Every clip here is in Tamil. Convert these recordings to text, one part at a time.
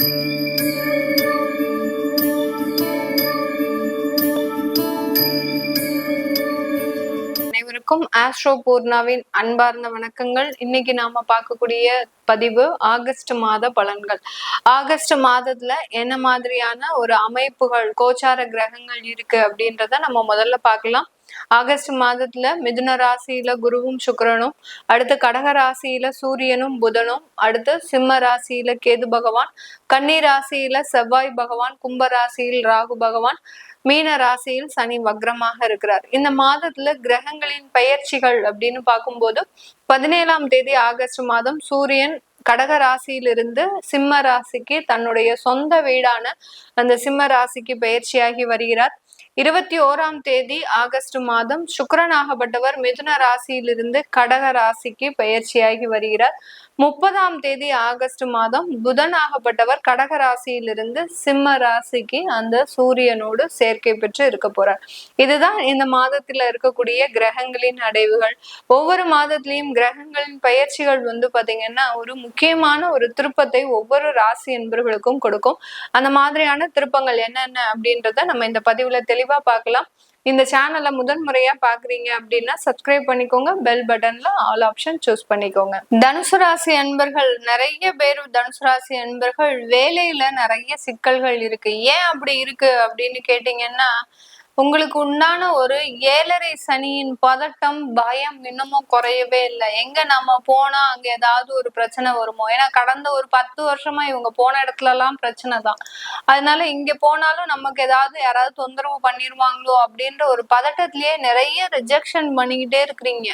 அனைவருக்கும் ஆஸ்ட்ரோ பூர்ணாவின் அன்பார்ந்த வணக்கங்கள். இன்னைக்கு நாம பார்க்கக்கூடிய பதிவு ஆகஸ்ட் மாத பலன்கள். ஆகஸ்ட் மாதத்துல என்ன மாதிரியான ஒரு அமைப்புகள் கோச்சார கிரகங்கள் இருக்கு அப்படின்றத நம்ம முதல்ல பார்க்கலாம். ஆகஸ்ட் மாதத்துல மிதுன ராசியில குருவும் சுக்கரனும் அடுத்து கடக ராசியில சூரியனும் புதனும் அடுத்து சிம்ம ராசியில கேது பகவான் கன்னி ராசியில செவ்வாய் பகவான் கும்ப ராசியில் ராகு பகவான் மீன ராசியில் சனி வக்ரமாக இருக்கிறார். இந்த மாதத்துல கிரகங்களின் பெயர்ச்சிகள் அப்படின்னு பார்க்கும்போது பதினேழாம் தேதி ஆகஸ்ட் மாதம் சூரியன் கடக ராசியிலிருந்து சிம்ம ராசிக்கு தன்னுடைய சொந்த வீடான அந்த சிம்ம ராசிக்கு பயிற்சியாகி வருகிறார். இருபத்தி ஓராம் தேதி ஆகஸ்ட் மாதம் சுக்கரனாகப்பட்டவர் மிதுன ராசியிலிருந்து கடக ராசிக்கு பயிற்சியாகி வருகிறார். முப்பதாம் தேதி ஆகஸ்ட் மாதம் புதனாகப்பட்டவர் கடக ராசியிலிருந்து சிம்ம ராசிக்கு அந்த சூரியனோடு சேர்க்கை பெற்று இருக்க போறார். இதுதான் இந்த மாதத்துல இருக்கக்கூடிய கிரகங்களின் அடைவுகள். ஒவ்வொரு மாதத்திலையும் கிரகங்களின் பயிற்சிகள் வந்து பாத்தீங்கன்னா ஒரு முக்கியமான ஒரு திருப்பத்தை ஒவ்வொரு ராசி என்பவர்களுக்கும் கொடுக்கும். அந்த மாதிரியான திருப்பங்கள் என்னென்ன அப்படின்றத நம்ம இந்த பதிவுல தெளிவு பார்க்கலாம் இந்த சேனலை முதன் முறையா பாக்குறீங்க அப்படின்னா சப்ஸ்கிரைப் பண்ணிக்கோங்க. பெல் பட்டன்ல ஆல் ஆப்ஷன் சூஸ் பண்ணிக்கோங்க. தனுசு ராசி அன்பர்கள் நிறைய பேர் தனுசு ராசி அன்பர்கள் வேலையில நிறைய சிக்கல்கள் இருக்கு. ஏன் அப்படி இருக்கு அப்படின்னு கேட்டீங்கன்னா உங்களுக்கு உண்டான ஒரு ஏழரை சனியின் பதட்டம் பயம் இன்னமும் குறையவே இல்லை. எங்க நம்ம போனா அங்க ஏதாவது ஒரு பிரச்சனை வருமோ? ஏன்னா கடந்த ஒரு பத்து வருஷமா இவங்க போன இடத்துல எல்லாம் பிரச்சனை தான். அதனால இங்க போனாலும் நமக்கு ஏதாவது யாராவது தொந்தரவு பண்ணிருவாங்களோ அப்படின்ற ஒரு பதட்டத்திலேயே நிறைய ரிஜெக்ஷன் பண்ணிக்கிட்டே இருக்கிறீங்க.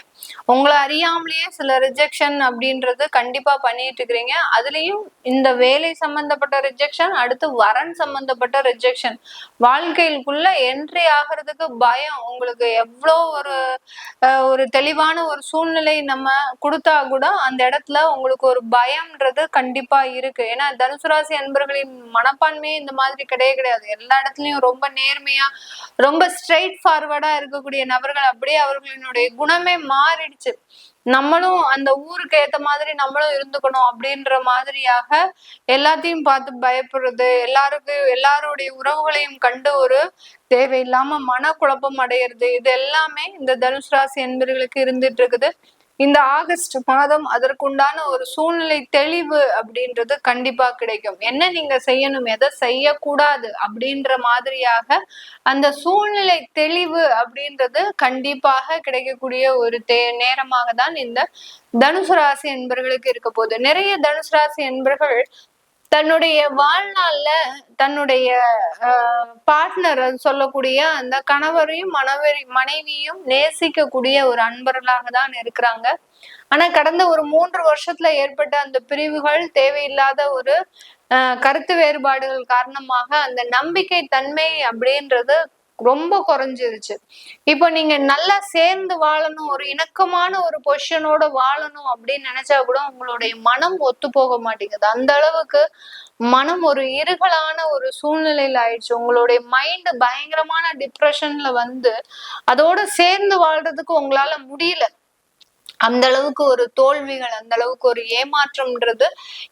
உங்களை அறியாமலேயே சில ரிஜெக்ஷன் அப்படின்றது கண்டிப்பா பண்ணிட்டு இருக்கிறீங்க. அதுலயும் இந்த வேலை சம்பந்தப்பட்ட ரிஜெக்ஷன் அடுத்து வரன் சம்பந்தப்பட்ட ரிஜெக்ஷன் வாழ்க்கைக்குள்ள என்ட்ரி ஆகிறதுக்கு பயம். உங்களுக்கு எவ்வளோ ஒரு ஒரு தெளிவான ஒரு சூழ்நிலை நம்ம கொடுத்தா கூட அந்த இடத்துல உங்களுக்கு ஒரு பயம்ன்றது கண்டிப்பா இருக்கு. ஏன்னா தனுசு ராசி அன்பர்களின் மனப்பான்மையே இந்த மாதிரி கிடையவே கிடையாது. எல்லா இடத்துலயும் ரொம்ப நேர்மையா ரொம்ப ஸ்ட்ரெயிட் ஃபார்வர்டா இருக்கக்கூடிய நபர்கள் அப்படியே அவர்களினுடைய குணமே மாறிடுச்சு. நம்மளும் அந்த ஊருக்கு ஏத்த மாதிரி நம்மளும் இருந்துக்கணும் அப்படின்ற மாதிரியாக எல்லாத்தையும் பார்த்து பயப்படுறது எல்லாருக்கும் எல்லாருடைய உறவுகளையும் கண்டு ஒரு தேவையில்லாம மனக்குழப்பம் அடையிறது இது எல்லாமே இந்த தனுஷ் ராசி என்பர்களுக்கு இருந்துட்டு இருக்குது. இந்த ஆகஸ்ட் மாதம் அதற்குண்டான ஒரு சூழ்நிலை தெளிவு அப்படின்றது கண்டிப்பா கிடைக்கும். என்ன நீங்க செய்யணும் எதை செய்யக்கூடாது அப்படின்ற மாதிரியாக அந்த சூழ்நிலை தெளிவு அப்படின்றது கண்டிப்பாக கிடைக்கக்கூடிய ஒரு தே நேரமாக தான் இந்த தனுசு ராசி என்பர்களுக்கு இருக்க போகுது. நிறைய தனுசு ராசி என்பர்கள் தன்னுடைய வாழ்நாள்ல தன்னுடைய பார்ட்னர் சொல்லக்கூடிய அந்த கணவரையும் மனவரி மனைவியும் நேசிக்கக்கூடிய ஒரு அன்பர்களாக தான் இருக்கிறாங்க. ஆனா கடந்த ஒரு மூன்று வருஷத்துல ஏற்பட்ட அந்த பிரிவுகள் தேவையில்லாத ஒரு கருத்து வேறுபாடுகள் காரணமாக அந்த நம்பிக்கை தன்மை அப்படின்றது ரொம்ப குறைஞ்சிருச்சு. இப்போ நீங்க நல்லா சேர்ந்து வாழணும் ஒரு இணக்கமான ஒரு பொசிஷனோட வாழணும் அப்படின்னு நினைச்சா கூட உங்களுடைய மனம் ஒத்து போக மாட்டேங்குது. அந்த அளவுக்கு மனம் ஒரு இருகலான ஒரு சூழ்நிலையில ஆயிடுச்சு. உங்களுடைய மைண்ட் பயங்கரமான டிப்ரெஷன்ல வந்து அதோட சேர்ந்து வாழ்றதுக்கு உங்களால முடியல. அந்த அளவுக்கு ஒரு தோல்விகள் அந்த அளவுக்கு ஒரு ஏமாற்றம்ன்றது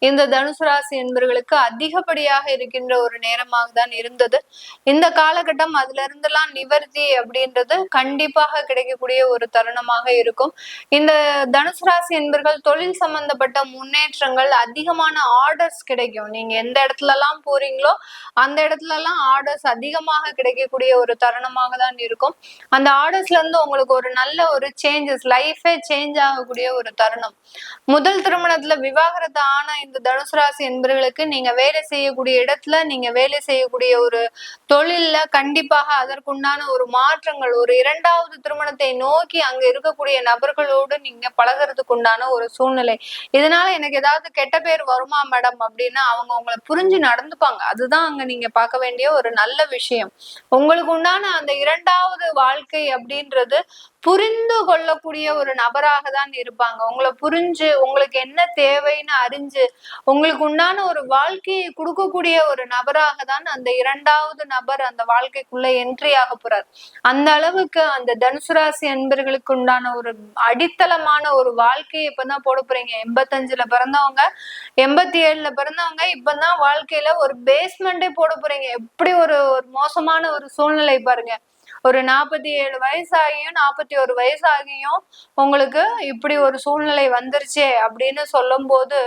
இந்த தனுசு ராசி என்பர்களுக்கு அதிகப்படியாக இருக்கின்ற ஒரு நேரமாக தான் இருந்தது. இந்த காலகட்டம் அதுல இருந்தெல்லாம் நிவர்த்தி அப்படின்றது கண்டிப்பாக கிடைக்கக்கூடிய ஒரு தருணமாக இருக்கும். இந்த தனுசு ராசி என்பர்கள் தொழில் சம்பந்தப்பட்ட முன்னேற்றங்கள் அதிகமான ஆர்டர்ஸ் கிடைக்கும். நீங்க எந்த இடத்துல எல்லாம் போறீங்களோ அந்த இடத்துல எல்லாம் ஆர்டர்ஸ் அதிகமாக கிடைக்கக்கூடிய ஒரு தருணமாக தான் இருக்கும். அந்த ஆர்டர்ஸ்ல இருந்து உங்களுக்கு ஒரு நல்ல ஒரு சேஞ்சஸ் லைஃபே சேஞ்ச் சேஞ்ச் ஆகக்கூடிய ஒரு தருணம். முதல் திருமணத்துல விவாகரத்து ஆன இந்த தனுசு ராசி என்பவர்களுக்கு நீங்க வேலை செய்யக்கூடிய இடத்துல நீங்க வேலை செய்யக்கூடிய ஒரு தொழில்ல கண்டிப்பாக அதற்குண்டான ஒரு மாற்றங்கள் ஒரு இரண்டாவது திருமணத்தை நோக்கி அங்க இருக்கக்கூடிய நபர்களோடு நீங்க பழகிறதுக்கு உண்டான ஒரு சூழ்நிலை. இதனால எனக்கு ஏதாவது கெட்ட பேர் வருமா மேடம் அப்படின்னா அவங்க உங்களை புரிஞ்சு நடந்துப்பாங்க. அதுதான் அங்க நீங்க பார்க்க வேண்டிய ஒரு நல்ல விஷயம். உங்களுக்கு உண்டான அந்த இரண்டாவது வாழ்க்கை அப்படின்றது புரிந்து கொள்ளக்கூடிய ஒரு நபராக தான் இருப்பாங்க. உங்களை புரிஞ்சு உங்களுக்கு என்ன தேவைன்னு அறிஞ்சு உங்களுக்கு உண்டான ஒரு வாழ்க்கையை கொடுக்கக்கூடிய ஒரு நபராக தான் அந்த இரண்டாவது நபர் அந்த வாழ்க்கைக்குள்ள என்ட்ரி ஆக போறார். அந்த அளவுக்கு அந்த தனுசு ராசி அன்பர்களுக்கு உண்டான ஒரு அடித்தளமான ஒரு வாழ்க்கையை இப்பதான் போட போறீங்க. எண்பத்தஞ்சுல பிறந்தவங்க எண்பத்தி ஏழுல பிறந்தவங்க இப்பதான் வாழ்க்கையில ஒரு பேஸ்மெண்டே போட போறீங்க. எப்படி ஒரு ஒரு மோசமான ஒரு சூழ்நிலை பாருங்க. ஒரு நாற்பத்தி ஏழு வயசாகியும் நாற்பத்தி ஒரு வயசாகியும் உங்களுக்கு இப்படி ஒரு சூழ்நிலை வந்துருச்சே அப்படின்னு சொல்லும்போது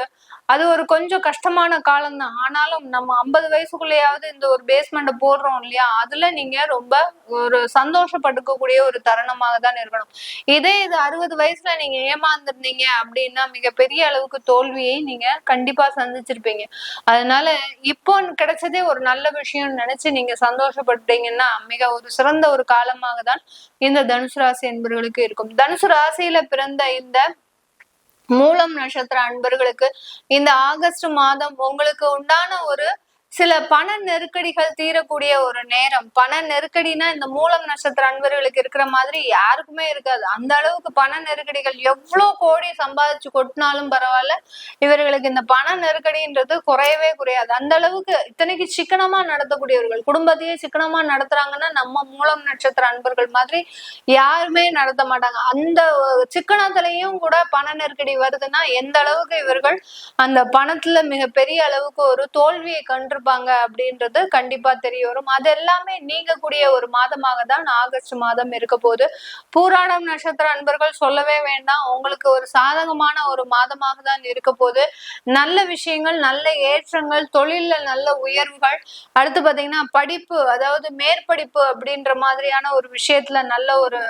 அது ஒரு கொஞ்சம் கஷ்டமான காலம் தான் ஆனாலும் நம்ம ஐம்பது வயசுக்குள்ளேயாவது இந்த ஒரு பேஸ்மெண்ட்டை போடுறோம் இல்லையா? அதுல நீங்க ரொம்ப ஒரு சந்தோஷப்பட்டுக்கக்கூடிய ஒரு தருணமாக தான் இருக்கணும். இதே இது அறுபது வயசுல நீங்க ஏமாந்துருந்தீங்க அப்படின்னா மிகப்பெரிய அளவுக்கு தோல்வியை நீங்க கண்டிப்பா சந்திச்சிருப்பீங்க. அதனால இப்போ கிடைச்சதே ஒரு நல்ல விஷயம்னு நினைச்சு நீங்க சந்தோஷப்பட்டீங்கன்னா மிக ஒரு சிறந்த ஒரு காலமாக தான் இந்த தனுசு ராசி என்பவர்களுக்கு இருக்கும். தனுசு ராசியில பிறந்த இந்த மூலம் நட்சத்திர அன்பர்களுக்கு இந்த ஆகஸ்ட் மாதம் உங்களுக்கு உண்டான ஒரு சில பண நெருக்கடிகள் தீரக்கூடிய ஒரு நேரம். பண நெருக்கடினா இந்த மூலம் நட்சத்திர அன்பர்களுக்கு இருக்கிற மாதிரி யாருக்குமே இருக்காது. அந்த அளவுக்கு பண நெருக்கடிகள் எவ்வளவு கோடி சம்பாதிச்சு கொட்டினாலும் பரவாயில்ல. இவர்களுக்கு இந்த பண நெருக்கடின்றது குறையவே குறையாது. அந்த அளவுக்கு இத்தனைக்கு சிக்கனமா நடத்தக்கூடியவர்கள் குடும்பத்தையே சிக்கனமா நடத்துறாங்கன்னா நம்ம மூலம் நட்சத்திர அன்பர்கள் மாதிரி யாருமே நடத்த மாட்டாங்க. அந்த சிக்கனத்திலையும் கூட பண நெருக்கடி வருதுன்னா எந்த அளவுக்கு இவர்கள் அந்த பணத்துல மிகப்பெரிய அளவுக்கு ஒரு தோல்வியை கண்டு இருப்பாங்க அப்படின்றது கண்டிப்பா தெரிய வரும். அது எல்லாமே நீங்கக்கூடிய ஒரு மாதமாக தான் ஆகஸ்ட் மாதம் இருக்க போது. பூராடம் நட்சத்திர அன்பர்கள் சொல்லவே வேண்டாம். உங்களுக்கு ஒரு சாதகமான ஒரு மாதமாக தான் இருக்க போது. நல்ல விஷயங்கள் நல்ல ஏற்றங்கள் தொழில்ல நல்ல உயர்வுகள். அடுத்து பாத்தீங்கன்னா படிப்பு அதாவது மேற்படிப்பு அப்படின்ற மாதிரியான ஒரு விஷயத்துல நல்ல ஒரு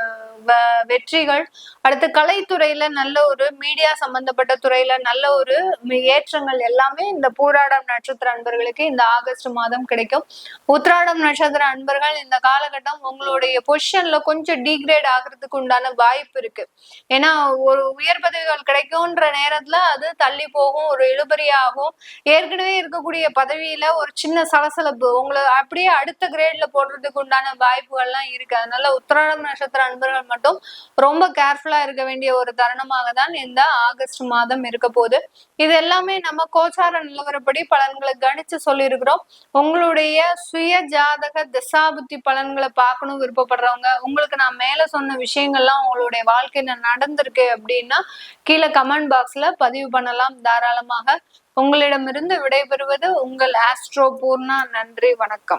வெற்றிகள். அடுத்து கலைத்துறையில நல்ல ஒரு மீடியா சம்பந்தப்பட்ட துறையில நல்ல ஒரு ஏற்றங்கள் எல்லாமே இந்த பூராடம் நட்சத்திர அன்பர்களுக்கு இந்த ஆகஸ்ட் மாதம் கிடைக்கும். உத்ராடம் நட்சத்திர அன்பர்கள் இந்த காலகட்டம் உங்களுடைய பொசிஷன்ல கொஞ்சம் டிகிரேட் ஆகிறதுக்கு உண்டான வாய்ப்பு இருக்கு. ஏன்னா ஒரு உயர் பதவிகள் கிடைக்கும்ன்ற நேரத்துல அது தள்ளி போகும் ஒரு இழுபறி ஆகும் ஏற்கனவே இருக்கக்கூடிய பதவியில ஒரு சின்ன சலசலப்பு உங்களை அப்படியே அடுத்த கிரேட்ல போடுறதுக்கு உண்டான வாய்ப்புகள்லாம் இருக்கு. அதனால உத்திராடம் நட்சத்திர அன்பர்கள் மட்டும். ரொம்ப கேர்ஃபுல்லா இருக்க வேண்டிய ஒரு தருணமாக தான் இந்த ஆகஸ்ட் மாதம் இருக்க போகுது. இது எல்லாமே நம்ம கோச்சார நிலவரப்படி பலன்களை கணிச்சு சொல்லியிருக்கிறோம். உங்களுடைய சுய ஜாதக தசாபுத்தி பலன்களை பார்க்கணும் விருப்பப்படுறவங்க உங்களுக்கு நான் மேல சொன்ன விஷயங்கள்லாம் உங்களுடைய வாழ்க்கையில நடந்திருக்கு அப்படின்னா கீழே கமெண்ட் பாக்ஸ்ல பதிவு பண்ணலாம். தாராளமாக உங்களிடமிருந்து விடைபெறுவது உங்கள் ஆஸ்ட்ரோ பூர்ணா. நன்றி வணக்கம்.